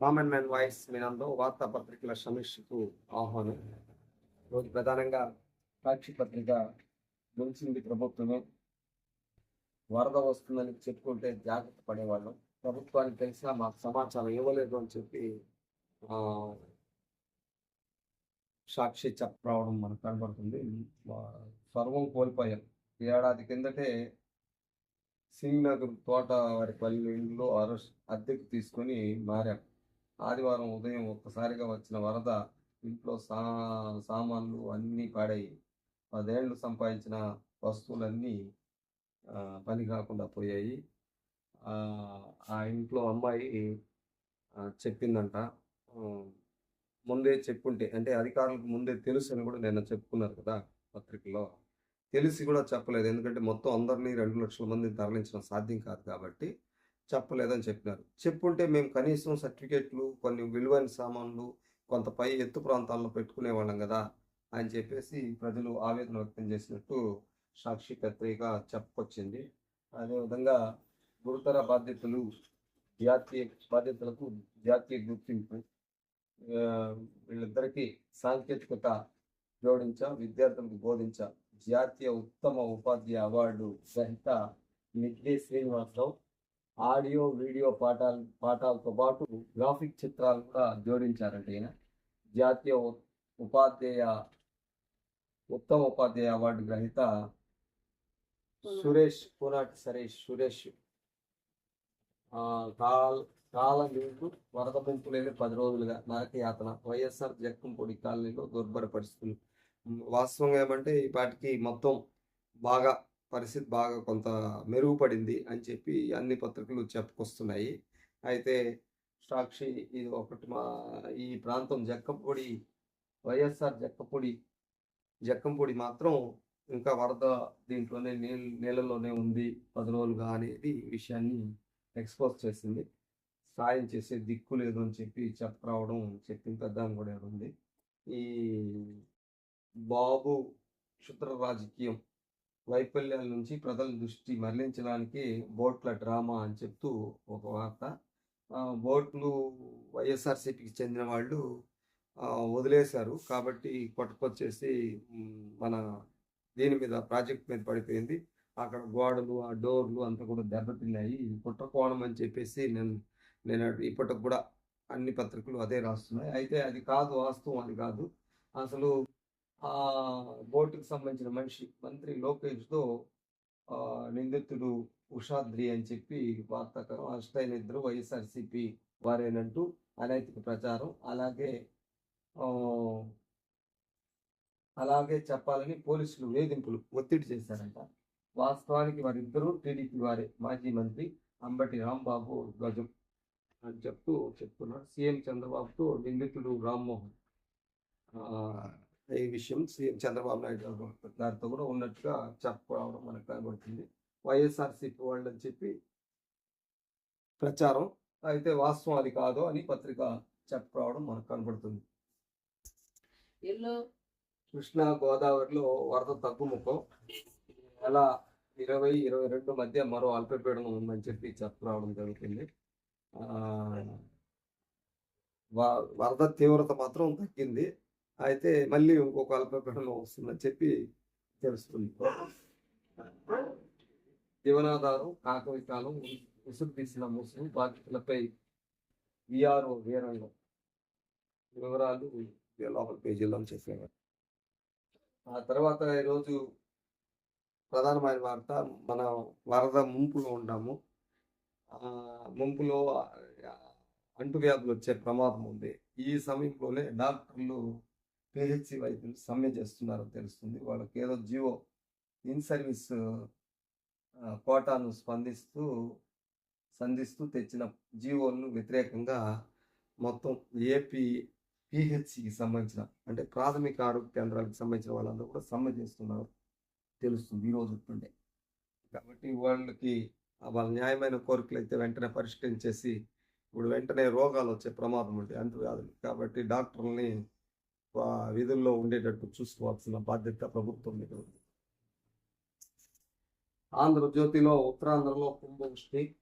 Common man voice వినంలో వార్తాపత్రికల సమీక్షకు ఆహ్వానం. రోజు ప్రధానంగా సాక్షి పత్రిక గెలిచింది ప్రభుత్వమే. వరద వస్తుందని చెప్పుకుంటే జాగ్రత్త పడేవాళ్ళం. ప్రభుత్వానికి తెలిసినా మాకు సమాచారం ఇవ్వలేదు అని చెప్పి సాక్షి చెప్పరావడం మనకు కనబడుతుంది. సర్వం కోల్పోయాం. ఏడాది కిందటే సింగ్నగర్ తోట వారి పల్లెల్లో అరెస్ట్ అద్దెకు తీసుకొని మారాం. ఆదివారం ఉదయం ఒక్కసారిగా వచ్చిన వరద ఇంట్లో సా సామాన్లు అన్నీ పాడాయి పదేళ్ళు సంపాదించిన వస్తువులన్నీ పని కాకుండా పోయాయి. ఆ, ఇంట్లో అమ్మాయి చెప్పిందంట. ముందే చెప్పుంటే అంటే అధికారులకు ముందే తెలుసు అని కూడా నిన్న చెప్పుకున్నారు కదా పత్రికలో. తెలిసి కూడా చెప్పలేదు. ఎందుకంటే మొత్తం అందరినీ రెండు లక్షల మందిని తరలించడం సాధ్యం కాదు కాబట్టి చెప్పలేదని చెప్పినారు. చెప్పుంటే మేము కనీసం సర్టిఫికేట్లు కొన్ని విలువైన సామాన్లు కొంత పై ఎత్తు ప్రాంతాల్లో పెట్టుకునే వాళ్ళం కదా అని చెప్పేసి ప్రజలు ఆవేదన వ్యక్తం చేసినట్టు సాక్షి పత్రిక చెప్పుకొచ్చింది. అదేవిధంగా గురుతర బాధ్యతలు జాతీయ బాధ్యతలకు జాతీయ గుర్తింపు వీళ్ళిద్దరికీ సాంకేతికత జోడించ విద్యార్థులకు బోధించ జాతీయ ఉత్తమ ఉపాధ్యాయ అవార్డు సహిత నిగ్గే శ్రీనివాసరావు ఆడియో వీడియో పాఠాలు పాఠాలతో పాటు గ్రాఫిక్ చిత్రాలు కూడా జోడించారంట ఈయన. జాతీయ ఉపాధ్యాయ ఉత్తమ ఉపాధ్యాయ అవార్డు గ్రహీత సురేష్ పూనాటి సరేష్ సురేష్. కాల్ కాల నీళ్ళు వరద ముంపులేని పది రోజులుగా నరక యాతన వైఎస్ఆర్ జక్కంపొడి కాలనీలో దుర్భర పరిస్థితులు. వాస్తవంగా ఏమంటే ఈ పాటికి మొత్తం బాగా పరిస్థితి బాగా కొంత మెరుగుపడింది అని చెప్పి అన్ని పత్రికలు చెప్పుకొస్తున్నాయి. అయితే సాక్షి ఇది ఒకటి మా ఈ ప్రాంతం జక్కంపొడి వైఎస్ఆర్ జక్కపొడి జక్కంపొడి మాత్రం ఇంకా వరద దీంట్లోనే నీళ్ళ నీళ్ళలోనే ఉంది. పది రోజులుగా అనేది విషయాన్ని ఎక్స్పోజ్ చేసింది. సాయం చేసే దిక్కు లేదు అని చెప్పి చెప్పరావడం చెప్పిన పెద్ద కూడా ఉంది. ఈ బాబు క్షుద్ర రాజకీయం వైఫల్యాల నుంచి ప్రజల దృష్టి మరలించడానికి బోట్ల డ్రామా అని చెప్తూ ఒక వార్త. బోట్లు వైఎస్ఆర్సీపీకి చెందిన వాళ్ళు వదిలేశారు. కాబట్టి కొట్టుకొచ్చేసి మన దీని మీద ప్రాజెక్ట్ మీద పడిపోయింది. అక్కడ గోడలు ఆ డోర్లు అంతా కూడా దెబ్బతిన్నాయి. కుట్రకోణం అని చెప్పేసి నేను నేను ఇప్పటికి కూడా అన్ని పత్రికలు అదే రాస్తున్నాయి. అయితే అది కాదు వాస్తవం అది కాదు. అసలు ఆ బోటుకు సంబంధించిన మనిషి మంత్రి లోకేష్తో నిందితుడు ఉషాద్రి అని చెప్పి వార్తాకరం అష్టైన ఇద్దరు వైఎస్ఆర్సీపీ వారేనంటూ అనైతిక ప్రచారం. అలాగే అలాగే చెప్పాలని పోలీసులు వేధింపులు ఒత్తిడి చేశారంట. వాస్తవానికి వారిద్దరూ టీడీపీ వారే. మాజీ మంత్రి అంబటి రాంబాబు గజం అని చెప్తూ చెప్తున్నారు సీఎం చంద్రబాబుతో నిందితుడు రామ్మోహన్. ఈ విషయం సీఎం చంద్రబాబు నాయుడు గారు- గారితో కూడా ఉన్నట్టుగా చెప్పడం మనకు కనబడుతుంది. వైఎస్ఆర్సీపీ వాళ్ళు అని చెప్పి ప్రచారం అయితే వాస్తవం అది కాదు అని పత్రిక చెప్పడం మనకు కనబడుతుంది. కృష్ణా గోదావరిలో వరద తగ్గుముఖం నెల ఇరవై ఇరవై రెండు మధ్య మరో అల్పపీడనం ఉందని చెప్పి చెప్పరావడం జరుగుతుంది. వరద తీవ్రత మాత్రం తగ్గింది. అయితే మళ్ళీ ఇంకొక అల్పపీడనం వస్తుందని చెప్పి తెలుస్తుంది. జీవనాధారం కాకవికాలం ఉసురు తీసిన ముసుగు బాధితులపై విఆర్ఓ వీరంగం వివరాలు లోపల పేజీలో చేసేవారు ఆ తర్వాత ఈరోజు ప్రధానమైన వార్త మన వరద ముంపులో ఉన్నాము. ముంపులో అంటువ్యాధులు వచ్చే ప్రమాదం ఉంది. ఈ సమయంలోనే డాక్టర్లు పిహెచ్సి వైద్యులు సమ్మె చేస్తున్నారో తెలుస్తుంది. వాళ్ళకి ఏదో జియో ఇన్ సర్వీస్ కోటాను స్పందిస్తూ సంధిస్తూ తెచ్చిన జీవోలను వ్యతిరేకంగా మొత్తం ఏపీ పిహెచ్సికి సంబంధించిన అంటే ప్రాథమిక ఆరోగ్య కేంద్రాలకు సంబంధించిన వాళ్ళందరూ కూడా సమ్మె చేస్తున్నారు తెలుస్తుంది ఈ రోజు కాబట్టి వాళ్ళకి వాళ్ళ న్యాయమైన కోరికలు అయితే వెంటనే పరిష్కరించేసి ఇప్పుడు వెంటనే రోగాలు వచ్చే ప్రమాదం ఉంటాయి అంటువ్యాధులు. కాబట్టి డాక్టర్లని విధుల్లో ఉండేటట్టు చూసుకోవాల్సిన బాధ్యత ప్రభుత్వం మీద ఉంది. ఆంధ్రజ్యోతిలో ఉత్తరాంధ్రలో కుంభవృష్టి.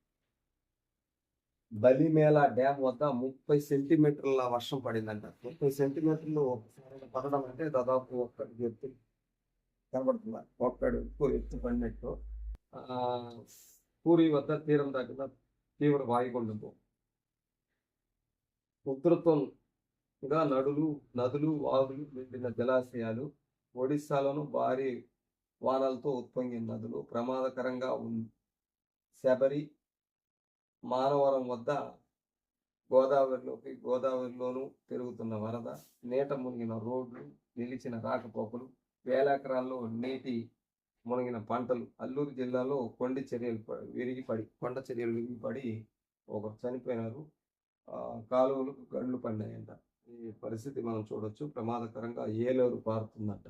బలిమేళ డ్యామ్ వద్ద ముప్పై సెంటీమీటర్ల వర్షం పడిందంట. ముప్పై సెంటీమీటర్లు ఒకసారి పడడం అంటే దాదాపు ఒక్కడికి ఎత్తు కనబడుతుంది. ఒక్కడు ఎక్కువ ఎత్తు పడినట్టు. పూరి వద్ద తీరం దాటిన తీవ్ర వాయుగుండము ఉధృతంగా నడులు నదులు వాగులు నిండిన జలాశయాలు ఒడిశాలోను భారీ వానలతో ఉత్పొంగిన నదులు ప్రమాదకరంగా ఉంది శబరి మానవరం వద్ద గోదావరిలోకి గోదావరిలోనూ పెరుగుతున్న వరద నీట మునిగిన రోడ్లు నిలిచిన రాకపోకలు వేల ఎకరాల్లో నీటి మునిగిన పంటలు అల్లూరు జిల్లాలో కొండ చర్యలు విరిగిపడి కొండ చర్యలు విరిగిపడి ఒకరు చనిపోయినారు. కాలువలు కాలువలకు గండ్లు పడినాయంట. ఈ పరిస్థితి మనం చూడొచ్చు. ప్రమాదకరంగా ఏలేరు పారుతుందంట.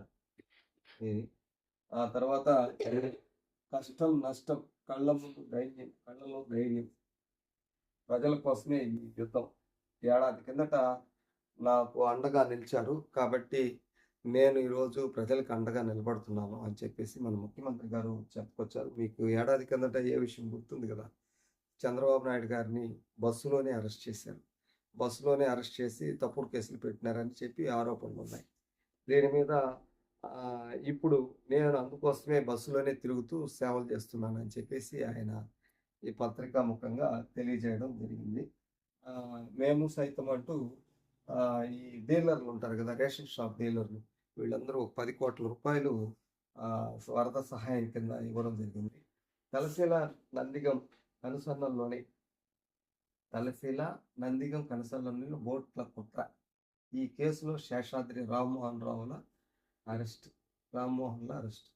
ఆ తర్వాత కష్టం నష్టం కళ్ళ ముందు ధైర్యం కళ్ళలో ధైర్యం ప్రజల కోసమే ఈ యుద్ధం. ఏడాది కిందట నాకు అండగా నిలిచారు. కాబట్టి నేను ఈరోజు ప్రజలకు అండగా నిలబడుతున్నాను అని చెప్పేసి మన ముఖ్యమంత్రి గారు చెప్పుకొచ్చారు. మీకు ఏడాది కిందట ఏ విషయం గుర్తుంది కదా? చంద్రబాబు నాయుడు గారిని బస్సులోనే అరెస్ట్ చేశారు. బస్సులోనే అరెస్ట్ చేసి తప్పుడు కేసులు పెట్టినారని చెప్పి ఆరోపణలు ఉన్నాయి. దీని మీద ఇప్పుడు నేను అందుకోసమే బస్సులోనే తిరుగుతూ సేవలు చేస్తున్నానని చెప్పేసి ఆయన ఈ పత్రికా ముఖంగా తెలియజేయడం జరిగింది. మేము సైతం అంటూ ఈ డీలర్లు ఉంటారు కదా రేషన్ షాప్ డీలర్లు వీళ్ళందరూ ఒక పది కోట్ల రూపాయలు వరద సహాయం కింద ఇవ్వడం జరిగింది. తలసేల నందిగం అనుసరణలోని తలశీల నందిగం కనుసన్నల్లోని బోట్ల కుట్ర. ఈ కేసులో శేషాద్రి రామ్మోహన్ రావుల అరెస్ట్. రామ్మోహన్ల అరెస్ట్.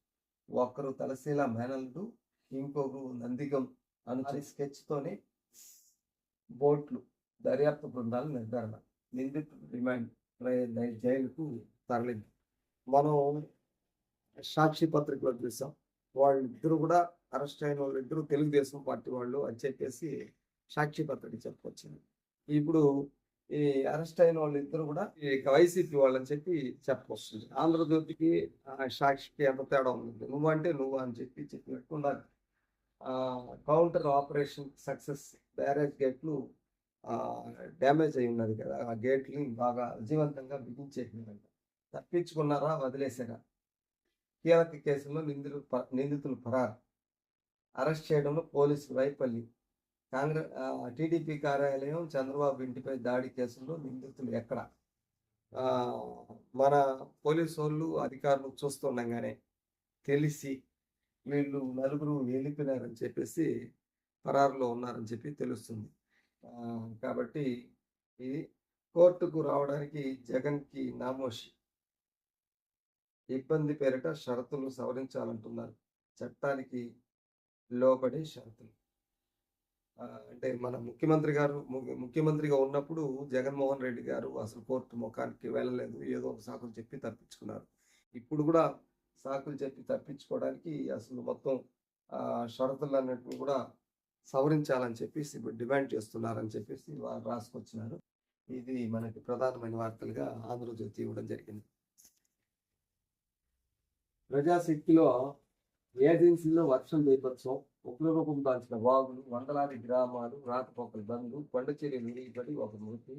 ఒకరు తలశీల మేనల్డు ఇంకొకరు నందిగం అనుచరి స్కెచ్తోనే బోట్లు దర్యాప్తు బృందాల నిర్ధారణ. నిందితుడు రిమాండ్. జైలుకు తరలింది. మనం సాక్షి పత్రికలో చూసాం. వాళ్ళిద్దరు కూడా అరెస్ట్ అయిన వాళ్ళు ఇద్దరు తెలుగుదేశం పార్టీ వాళ్ళు అని చెప్పేసి సాక్షి చెప్పుకొచ్చింది. ఇప్పుడు ఈ అరెస్ట్ అయిన వాళ్ళు ఇద్దరు కూడా ఈ వైసీపీ వాళ్ళని చెప్పి చెప్పొస్తుంది ఆంధ్రజ్యోతికి సాక్షికి ఎంత తేడా ఉంది నువ్వు అంటే నువ్వు అని చెప్పి చెప్పినట్టు ఉండాలి. కౌంటర్ ఆపరేషన్ సక్సెస్ బ్యారేజ్ గేట్లు డ్యామేజ్ అయి ఉన్నది కదా ఆ గేట్ని బాగా విజయవంతంగా బిగించేసిందంట తప్పించుకున్నారా వదిలేసారా కీలక కేసులో నిందితులు ప- నిందితులు పరారు. అరెస్ట్ చేయడంలో పోలీసులు వైఫల్యం. కాంగ్రెస్ టీడీపీ కార్యాలయం చంద్రబాబు ఇంటిపై దాడి కేసులో నిందితులు ఎక్కడ? మన పోలీసు వాళ్ళు అధికారులు చూస్తుండగానే తెలిసి వీళ్ళు నలుగురు వెళ్ళిపోయినారని చెప్పేసి పరారులో ఉన్నారని చెప్పి తెలుస్తుంది. కాబట్టి ఇది కోర్టుకు రావడానికి జగన్కి నామోషి. ఇబ్బంది పేరిట షరతులు సవరించాలంటున్నారు. చట్టానికి లోబడే షరతులు. అంటే మన ముఖ్యమంత్రి గారు ము- ముఖ్యమంత్రిగా ఉన్నప్పుడు జగన్మోహన్ రెడ్డి గారు అసలు కోర్టు ముఖానికి వెళ్ళలేదు. ఏదో ఒక సాకులు చెప్పి తప్పించుకున్నారు. ఇప్పుడు కూడా సాకులు చెప్పి తప్పించుకోవడానికి అసలు మొత్తం షరతులు అన్నింటిని కూడా సవరించాలని చెప్పేసి ఇప్పుడు డిమాండ్ చేస్తున్నారని చెప్పేసి వారు రాసుకొచ్చినారు. ఇది మనకి ప్రధానమైన వార్తలుగా ఆంధ్రజ్యోతి ఇవ్వడం జరిగింది. ప్రజాశక్తిలో ఏజెన్సీలో వర్షం బీభత్సం ఉగ్రరూపం దాల్చిన వాగులు వందలాది గ్రామాలు రాకపోకల బంధు కొండచేరి విరిగిపడి ఒక మృతి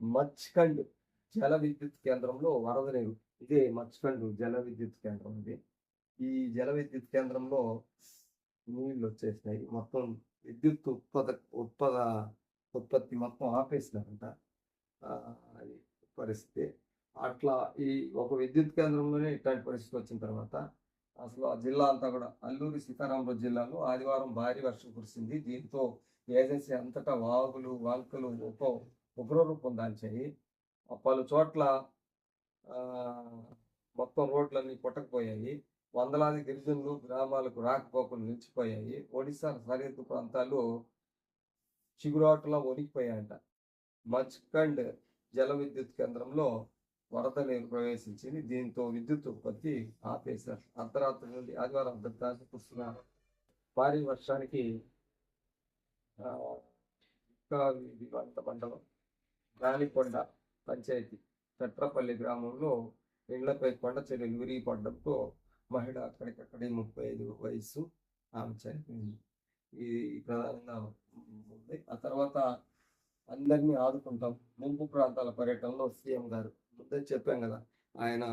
మచ్కండ్ జల విద్యుత్ కేంద్రంలో వరద నీరు ఇదే మచ్కండ్ జల విద్యుత్ కేంద్రం ఇది. ఈ జల విద్యుత్ కేంద్రంలో నీళ్ళు వచ్చేసినాయి. మొత్తం విద్యుత్ ఉత్పద ఉత్పద ఉత్పత్తి మొత్తం ఆపేసినారంట. పరిస్థితి. అట్లా ఈ ఒక విద్యుత్ కేంద్రంలోనే ఇట్లాంటి పరిస్థితి వచ్చిన తర్వాత అసలు ఆ జిల్లా అంతా కూడా అల్లూరి సీతారామరాజు జిల్లాలో ఆదివారం భారీ వర్షం కురిసింది. దీంతో ఏజెన్సీ అంతటా వాగులు వాల్కలు ఉప ఉగ్రరూపం దాల్చాయి. పలు చోట్ల మొత్తం రోడ్లన్నీ కొట్టకపోయాయి. వందలాది గిరిజనులు గ్రామాలకు రాకపోకలు నిలిచిపోయాయి. ఒడిశా సరిహద్దు ప్రాంతాలు చిగురాటులా వణికిపోయాయంట. మచ్కండ్ జల విద్యుత్ కేంద్రంలో వరద నీరు ప్రవేశించింది. దీంతో విద్యుత్ ఉత్పత్తి ఆపేశారు. అర్ధరాత్రి నుండి ఆదివారం అర్ధరాత్రి కురుస్తున్న భారీ వర్షానికి ఆ, మండలం గాలికొండ పంచాయతీ చట్రపల్లి గ్రామంలో ఇళ్ళపై కొండ చర్యలు విరిగిపడడంతో మహిళ అక్కడికక్కడే ముప్పై ఐదు వయసు ఆమె చనిపోయింది. ఇది ప్రధానంగా ఉంది. ఆ తర్వాత అందరినీ ఆదుకుంటాం. ముంపు ప్రాంతాల పర్యటనలో సీఎం గారు చెప్పాం కదా ఆయన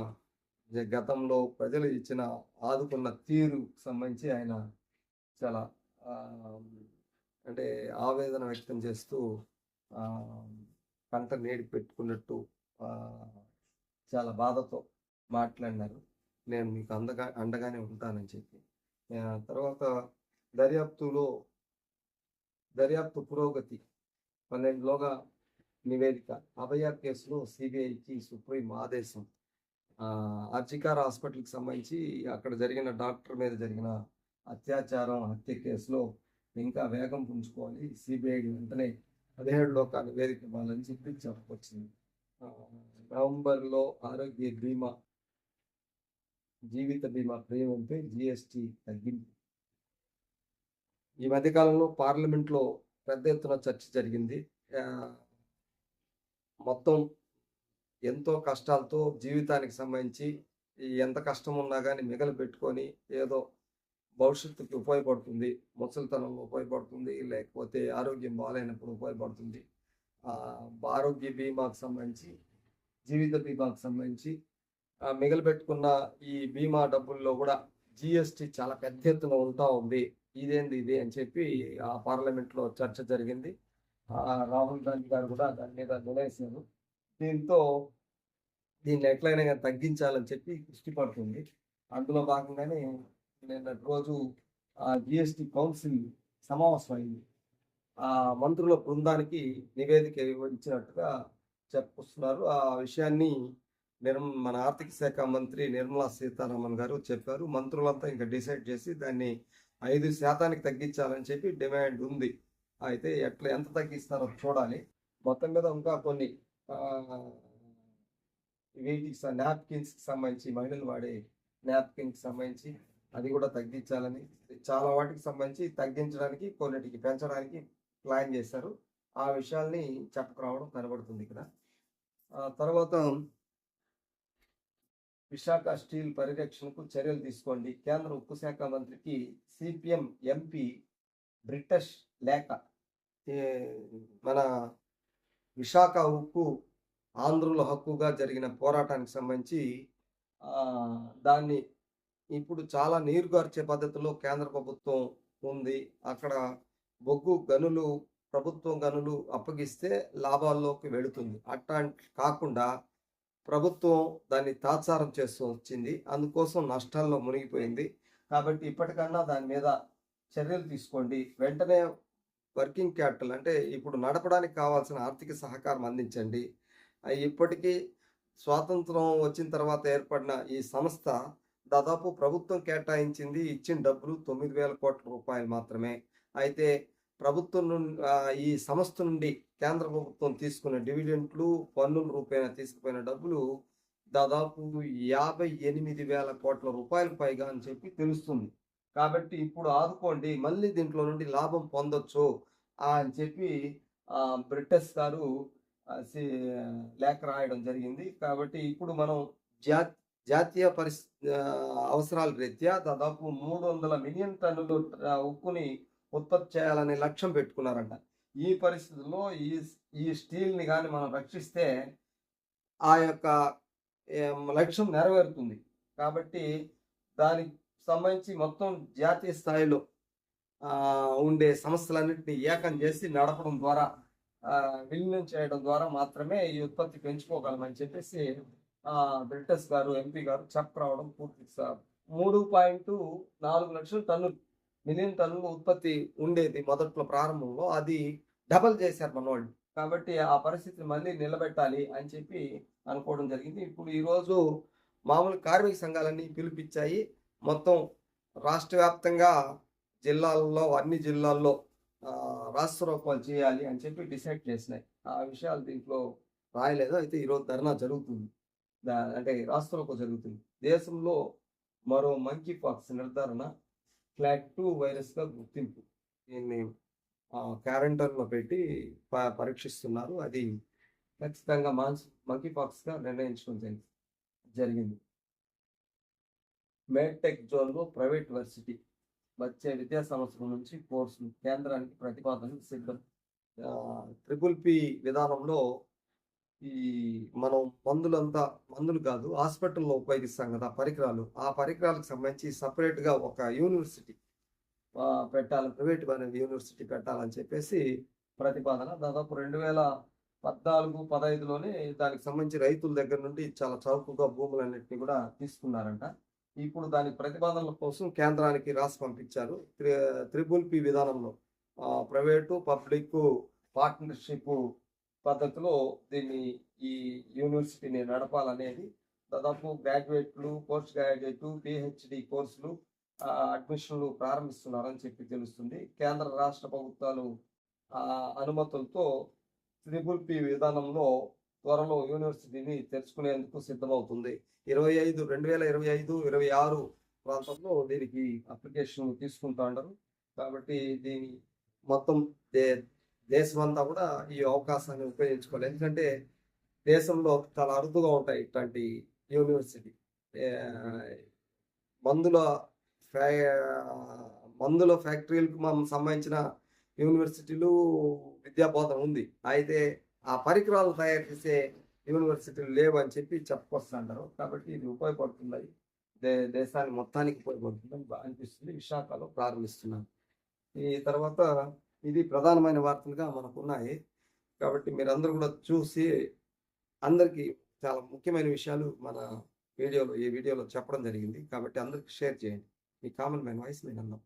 గతంలో ప్రజలు ఇచ్చిన ఆదుకున్న తీరు సంబంధించి ఆయన చాలా అంటే ఆవేదన వ్యక్తం చేస్తూ పంట నేడి నీడి పెట్టుకున్నట్టు చాలా బాధతో మాట్లాడినారు. నేను మీకు అందగా అండగానే ఉంటానని చెప్పి. తర్వాత దర్యాప్తులో దర్యాప్తు పురోగతి పన్నెండులోగా నివేదిక. అభయ కేసులో సిబిఐకి సుప్రీం ఆదేశం. ఆ, అర్జికార్ హాస్పిటల్కి సంబంధించి అక్కడ జరిగిన డాక్టర్ మీద జరిగిన అత్యాచారం హత్య కేసులో ఇంకా వేగం పుంజుకోవాలి. సిబిఐ వెంటనే పదిహేడులోగా నివేదిక ఇవ్వాలని చెప్పి చెప్పవచ్చింది నవంబర్లో ఆరోగ్య బీమా జీవిత బీమా ప్రీమియంపై జిఎస్టి తగ్గింపు ఈ మధ్యకాలంలో పార్లమెంట్లో పెద్ద ఎత్తున చర్చ జరిగింది. మొత్తం ఎంతో కష్టాలతో జీవితానికి సంబంధించి ఎంత కష్టం ఉన్నా కానీ మిగలు పెట్టుకొని ఏదో భవిష్యత్తుకి ఉపయోగపడుతుంది ముసలితనంలో ఉపయోగపడుతుంది లేకపోతే ఆరోగ్యం బాగాలేనప్పుడు ఉపయోగపడుతుంది. ఆరోగ్య బీమాకు సంబంధించి జీవిత బీమాకు సంబంధించి మిగలు మిగలబెట్టుకున్న ఈ బీమా డబ్బుల్లో కూడా జిఎస్టి చాలా పెద్ద ఎత్తున ఉంటా ఉంది. ఇదేంది ఇది అని చెప్పి ఆ పార్లమెంట్లో చర్చ జరిగింది. రాహుల్ గాంధీ గారు కూడా దాని మీద నిలవేశారు. దీంతో దీన్ని ఎట్లయినా తగ్గించాలని చెప్పి దృష్టి పడుతుంది. అందులో భాగంగానే నిన్న రోజు ఆ జిఎస్టి కౌన్సిల్ సమావేశం అయింది. ఆ మంత్రుల బృందానికి నివేదిక ఇచ్చినట్టుగా చెప్పుకొస్తున్నారు ఆ విషయాన్ని నిర్మ మన ఆర్థిక శాఖ మంత్రి నిర్మలా సీతారామన్ గారు చెప్పారు. మంత్రులంతా ఇంకా డిసైడ్ చేసి దాన్ని ఐదు శాతానికి తగ్గించాలని చెప్పి డిమాండ్ ఉంది. అయితే ఎట్లా ఎంత తగ్గిస్తారో చూడాలి. మొత్తం మీద ఇంకా కొన్ని వీటికి నాప్కిన్స్కి సంబంధించి మహిళలు వాడే నాప్కిన్కి సంబంధించి అది కూడా తగ్గించాలని చాలా వాటికి సంబంధించి తగ్గించడానికి కొన్నిటికి పెంచడానికి ప్లాన్ చేశారు. ఆ విషయాల్ని చెప్పకరావడం కనబడుతుంది ఇక్కడ. తర్వాత విశాఖ స్టీల్ పరిరక్షణకు చర్యలు తీసుకోండి. కేంద్ర ఉక్కు శాఖ మంత్రికి సిపిఎం ఎంపీ బ్రిటిష్ లేఖ మన విశాఖ ఉక్కు ఆంధ్రుల హక్కుగా జరిగిన పోరాటానికి సంబంధించి దాన్ని ఇప్పుడు చాలా నీరుగార్చే పద్ధతిలో కేంద్ర ప్రభుత్వం ఉంది. అక్కడ బొగ్గు గనులు ప్రభుత్వం గనులు అప్పగిస్తే లాభాల్లోకి వెళుతుంది. అట్లా కాకుండా ప్రభుత్వం దాన్ని తాత్సారం చేస్తూ వచ్చింది. అందుకోసం నష్టాల్లో మునిగిపోయింది. కాబట్టి ఇప్పటికన్నా దాని మీద చర్యలు తీసుకోండి. వెంటనే వర్కింగ్ క్యాపిటల్ అంటే ఇప్పుడు నడపడానికి కావాల్సిన ఆర్థిక సహకారం అందించండి. ఇప్పటికీ స్వాతంత్రం వచ్చిన తర్వాత ఏర్పడిన ఈ సంస్థ దాదాపు ప్రభుత్వం కేటాయించింది ఇచ్చిన డబ్బులు తొమ్మిది వేల కోట్ల రూపాయలు మాత్రమే. అయితే ప్రభుత్వం నుండి ఈ సంస్థ నుండి కేంద్ర ప్రభుత్వం తీసుకున్న డివిడెంట్లు పన్నుల రూపాయన తీసుకుపోయిన డబ్బులు దాదాపు యాభై ఎనిమిది వేల కోట్ల రూపాయలు పైగా అని చెప్పి తెలుస్తుంది. కాబట్టి ఇప్పుడు ఆదుకోండి మళ్ళీ దీంట్లో నుండి లాభం పొందొచ్చు అని చెప్పి ఆ, బ్రిటిష్ గారు సి- లేఖ రాయడం జరిగింది. కాబట్టి ఇప్పుడు మనం జా జాతీయ పరిస్ అవసరాల రీత్యా దాదాపు మూడు వందల మిలియన్ టన్నులు ఉక్కుని ఉత్పత్తి చేయాలనే లక్ష్యం పెట్టుకున్నారంట. ఈ పరిస్థితుల్లో ఈ ఈ స్టీల్ని కానీ మనం రక్షిస్తే ఆ యొక్క లక్ష్యం నెరవేరుతుంది. కాబట్టి దానికి సంబంధించి మొత్తం జాతీయ స్థాయిలో ఉండే సమస్యలన్నింటినీ ఏకం చేసి నడపడం ద్వారా విలీనం చేయడం ద్వారా మాత్రమే ఈ ఉత్పత్తి పెంచుకోగలమని చెప్పేసి బ్రిటస్ బ్రిటిష్ గారు ఎంపీ గారు చెప్పరావడం పూర్తి మూడు పాయింట్ నాలుగు లక్షల టన్నులు మిలియన్ టన్నులు ఉత్పత్తి ఉండేది మొదట్లో ప్రారంభంలో. అది డబల్ చేశారు మన వాళ్ళు కాబట్టి ఆ పరిస్థితిని మళ్ళీ నిలబెట్టాలి అని చెప్పి అనుకోవడం జరిగింది. ఇప్పుడు ఈరోజు మామూలు కార్మిక సంఘాలన్నీ పిలిపించాయి. మొత్తం రాష్ట్ర వ్యాప్తంగా జిల్లాల్లో అన్ని జిల్లాల్లో రాష్ట్ర రాష్ట్రోపాలు చేయాలి అని చెప్పి డిసైడ్ చేసినాయి. ఆ విషయాలు దీంట్లో రాయలేదు. అయితే ఈరోజు ధర్నా జరుగుతుంది. దా- అంటే రాష్ట్రోప జరుగుతుంది. దేశంలో మరో మంకీ పాక్స్ నిర్ధారణ ఫ్లాగ్ టూ వైరస్గా గుర్తింపు. దీన్ని క్యారెంటైన్లో పెట్టి ప- పరీక్షిస్తున్నారు. అది ఖచ్చితంగా మాన్స్ మంకీ పాక్స్గా నిర్ణయించడం జరిగింది జరిగింది. మేడ్టెక్ జోన్లో ప్రైవేట్ వర్సిటీ వచ్చే విద్యా సంవత్సరం నుంచి కోర్సు కేంద్రానికి ప్రతిపాదన సిద్ధం. ట్రిపుల్ పి విధానంలో ఈ మనం మందులంతా మందులు కాదు హాస్పిటల్లో ఉపయోగిస్తాం కదా పరికరాలు. ఆ పరికరాలకు సంబంధించి సపరేట్గా ఒక యూనివర్సిటీ పెట్టాలి. ప్రైవేట్ యూనివర్సిటీ పెట్టాలని చెప్పేసి ప్రతిపాదన. దాదాపు రెండు వేల పద్నాలుగు పదహైదులోనే దానికి సంబంధించి రైతుల దగ్గర నుండి చాలా చౌకగా భూములన్నింటినీ కూడా తీసుకున్నారంట. ఇప్పుడు దాని ప్రతిపాదనల కోసం కేంద్రానికి రాసి పంపించారు. త్రి త్రిబుల్ పి విధానంలో ప్రైవేటు పబ్లిక్ పార్ట్నర్షిప్ పద్ధతిలో దీన్ని ఈ యూనివర్సిటీని నడపాలనేది దాదాపు గ్రాడ్యుయేట్లు పోస్ట్ గ్రాడ్యుయేట్ పిహెచ్డి కోర్సులు అడ్మిషన్లు ప్రారంభిస్తున్నారని చెప్పి తెలుస్తుంది. కేంద్ర రాష్ట్ర ప్రభుత్వాలు అనుమతులతో త్రిబుల్ పి విధానంలో త్వరలో యూనివర్సిటీని తెరుచుకునేందుకు సిద్ధమవుతుంది. ఇరవై ఐదు రెండు వేల ఇరవై ఐదు ఇరవై ఆరు ప్రాంతంలో దీనికి అప్లికేషన్ తీసుకుంటా ఉండరు కాబట్టి దీని మొత్తం దే దేశమంతా కూడా ఈ అవకాశాన్ని ఉపయోగించుకోవాలి. ఎందుకంటే దేశంలో చాలా అరుదుగా ఉంటాయి ఇట్లాంటి యూనివర్సిటీ. మందుల ఫ్యా- మందుల ఫ్యాక్టరీలకు మనం సంబంధించిన యూనివర్సిటీలు విద్యా బోధన ఉంది. అయితే ఆ పరికరాలు తయారు చేసే యూనివర్సిటీలు లేవు అని చెప్పి చెప్పుకొస్తుంటారు కాబట్టి ఇది ఉపయోగపడుతుంది. దే దేశానికి మొత్తానికి ఉపయోగపడుతుందని అనిపిస్తుంది. విశాఖలో ప్రారంభిస్తున్నాను ఈ తర్వాత ఇది ప్రధానమైన వార్తలుగా మనకు ఉన్నాయి కాబట్టి మీరందరూ కూడా చూసి అందరికీ చాలా ముఖ్యమైన విషయాలు మన వీడియోలో ఈ వీడియోలో చెప్పడం జరిగింది. కాబట్టి అందరికి షేర్ చేయండి. మీ కామన్ మ్యాన్ వాయిస్ నేను అన్నాం